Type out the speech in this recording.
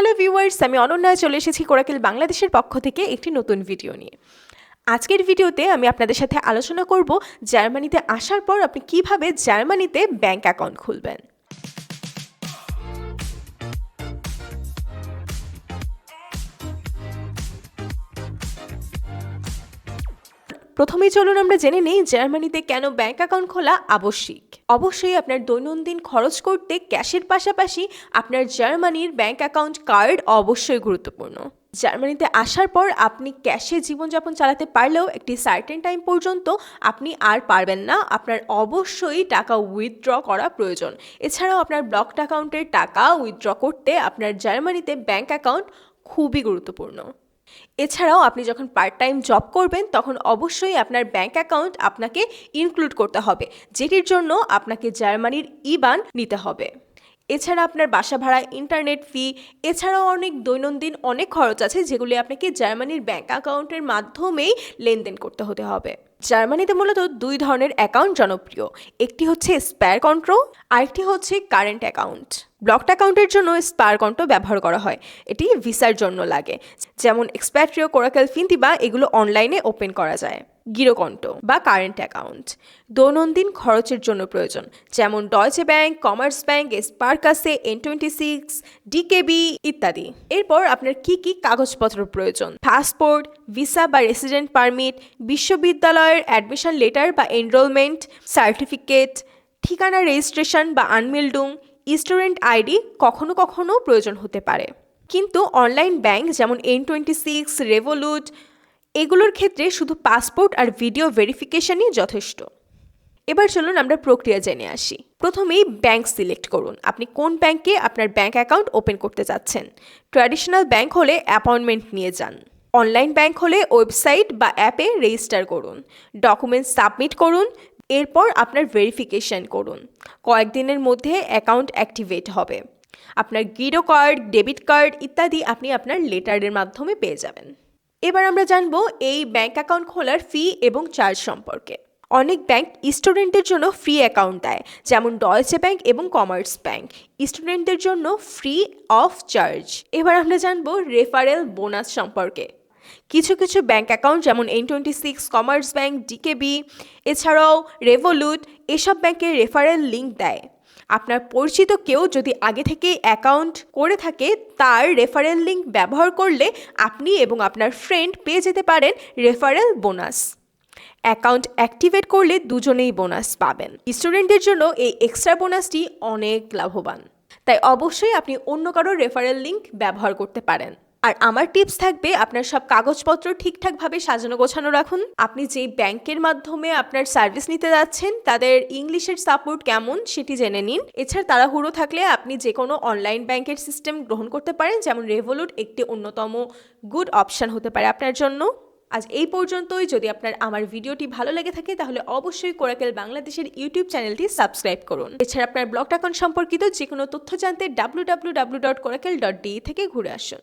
Hello viewers আমি অনন্যা, চলে এসেছি কোরাকেল বাংলাদেশের পক্ষ থেকে একটি নতুন ভিডিও নিয়ে। আজকের ভিডিওতে আমি আপনাদের সাথে আলোচনা করব জার্মানিতে আসার পর আপনি কীভাবে জার্মানিতে ব্যাংক অ্যাকাউন্ট খুলবেন। প্রথমেই চলুন আমরা জেনে নিই জার্মানিতে কেন ব্যাংক অ্যাকাউন্ট খোলা আবশ্যিক। অবশ্যই আপনার দৈনন্দিন খরচ করতে ক্যাশের পাশাপাশি আপনার জার্মানির ব্যাংক অ্যাকাউন্ট কার্ড অবশ্যই গুরুত্বপূর্ণ। জার্মানিতে আসার পর আপনি ক্যাশে জীবনযাপন চালাতে পারলেও একটি সার্টেন টাইম পর্যন্ত আপনি আর পারবেন না। আপনার অবশ্যই টাকা উইথড্র করা প্রয়োজন। এছাড়াও আপনার ব্লকড অ্যাকাউন্টের টাকা উইথড্র করতে আপনার জার্মানিতে ব্যাংক অ্যাকাউন্ট খুবই গুরুত্বপূর্ণ। এছাড়াও আপনি যখন পার্ট টাইম জব করবেন, তখন অবশ্যই আপনার ব্যাংক অ্যাকাউন্ট আপনাকে ইনক্লুড করতে হবে, যেটির জন্য আপনাকে জার্মানির ইবান নিতে হবে। এছাড়া আপনার বাসা ভাড়া ইন্টারনেট ফি এছাড়াও অনেক দৈনন্দিন অনেক খরচ আছে যেগুলি আপনাকে জার্মানির ব্যাঙ্ক অ্যাকাউন্টের মাধ্যমেই লেনদেন করতে হতে হবে। জার্মানিতে মূলত দুই ধরনের অ্যাকাউন্ট জনপ্রিয়, একটি হচ্ছে স্পেয়ার কন্ট্রো আরেকটি হচ্ছে কারেন্ট অ্যাকাউন্ট ব্লকড অ্যাকাউন্টের জন্য স্পার কন্টো ব্যবহার করা হয়, এটি ভিসার জন্য লাগে। যেমন এক্সপ্যাট্রিও কোরাকেল ফিন্তিবা এগুলো অনলাইনে ওপেন করা যায়। গিরোকন্ট বা কারেন্ট অ্যাকাউন্ট দৈনন্দিন খরচের জন্য প্রয়োজন, যেমন Deutsche bank commerce bank Sparkasse N twenty six DKB ইত্যাদি। এরপর আপনার কি কি কাগজপত্র প্রয়োজন? পাসপোর্ট ভিসা বা রেসিডেন্ট পারমিট বিশ্ববিদ্যালয়ের অ্যাডমিশন লেটার বা এনরোলমেন্ট সার্টিফিকেট ঠিকানা রেজিস্ট্রেশন বা আনমিল্ডুং স্টুডেন্ট আইডি কখনো কখনো প্রয়োজন হতে পারে। কিন্তু অনলাইন ব্যাংক যেমন এন টোয়েন্টি সিক্স রেভোলুট এগুলোর ক্ষেত্রে শুধু পাসপোর্ট আর ভিডিও ভেরিফিকেশনই যথেষ্ট। এবার চলুন আমরা প্রক্রিয়া জেনে আসি। প্রথমেই ব্যাংক সিলেক্ট করুন। আপনি কোন ব্যাংকে আপনার ব্যাংক অ্যাকাউন্ট ওপেন করতে চাচ্ছেন? ট্র্যাডিশনাল ব্যাংক হলে অ্যাপয়েন্টমেন্ট নিয়ে যান। অনলাইন ব্যাংক হলে ওয়েবসাইট বা অ্যাপে রেজিস্টার করুন। ডকুমেন্টস সাবমিট করুন। এরপর আপনার ভেরিফিকেশন করুন। কয়েকদিনের মধ্যে অ্যাকাউন্ট অ্যাক্টিভেট হবে। আপনার গিরো কার্ড, ডেবিট কার্ড ইত্যাদি আপনি আপনার লেটারের মাধ্যমে পেয়ে যাবেন। এবার আমরা জানব এই ব্যাংক অ্যাকাউন্ট খোলার ফি এবং চার্জ সম্পর্কে। অনেক ব্যাংক স্টুডেন্টদের জন্য ফ্রি অ্যাকাউন্ট দেয়, যেমন ডয়েচে ব্যাংক এবং কমার্স ব্যাংক স্টুডেন্টদের জন্য ফ্রি অফ চার্জ এবার আমরা জানব রেফারেল বোনাস সম্পর্কে। কিছু কিছু ব্যাংক অ্যাকাউন্ট যেমন N twenty six commerce bank DKB এছাড়াও রেভোলুট এসব ব্যাংকের রেফারেল লিঙ্ক দেয়। আপনার পরিচিত কেউ যদি আগে থেকে অ্যাকাউন্ট করে থাকে, তার রেফারেল লিঙ্ক ব্যবহার করলে আপনি এবং আপনার ফ্রেন্ড পেয়ে যেতে পারেন রেফারেল বোনাস অ্যাকাউন্ট অ্যাক্টিভেট করলে দুজনেই বোনাস পাবেন। স্টুডেন্টদের জন্য এই এক্সট্রা বোনাসটি অনেক লাভবান। তাই অবশ্যই আপনি অন্য কারোর রেফারেল লিঙ্ক ব্যবহার করতে পারেন। আর আমার টিপস থাকবে, আপনার সব কাগজপত্র ঠিকঠাকভাবে সাজানো গোছানো রাখুন। আপনি যেই ব্যাংকের মাধ্যমে আপনার সার্ভিস নিতে যাচ্ছেন, তাদের ইংলিশের সাপোর্ট কেমন সেটি জেনে নিন। এছাড়া তাড়াহুড়ো থাকলে আপনি যে কোনো অনলাইন ব্যাংকের সিস্টেম গ্রহণ করতে পারেন, যেমন রেভোলুট একটি অন্যতম গুড অপশান হতে পারে আপনার জন্য। আজ এই পর্যন্তই। যদি আপনার আমার ভিডিওটি ভালো লেগে থাকে, তাহলে অবশ্যই কোরাকেল বাংলাদেশের ইউটিউব চ্যানেলটি সাবস্ক্রাইব করুন। এছাড়া আপনার ব্লগ অ্যাকাউন্ট সম্পর্কিত যে কোনো তথ্য জানতে ডাব্লু থেকে ঘুরে আসুন।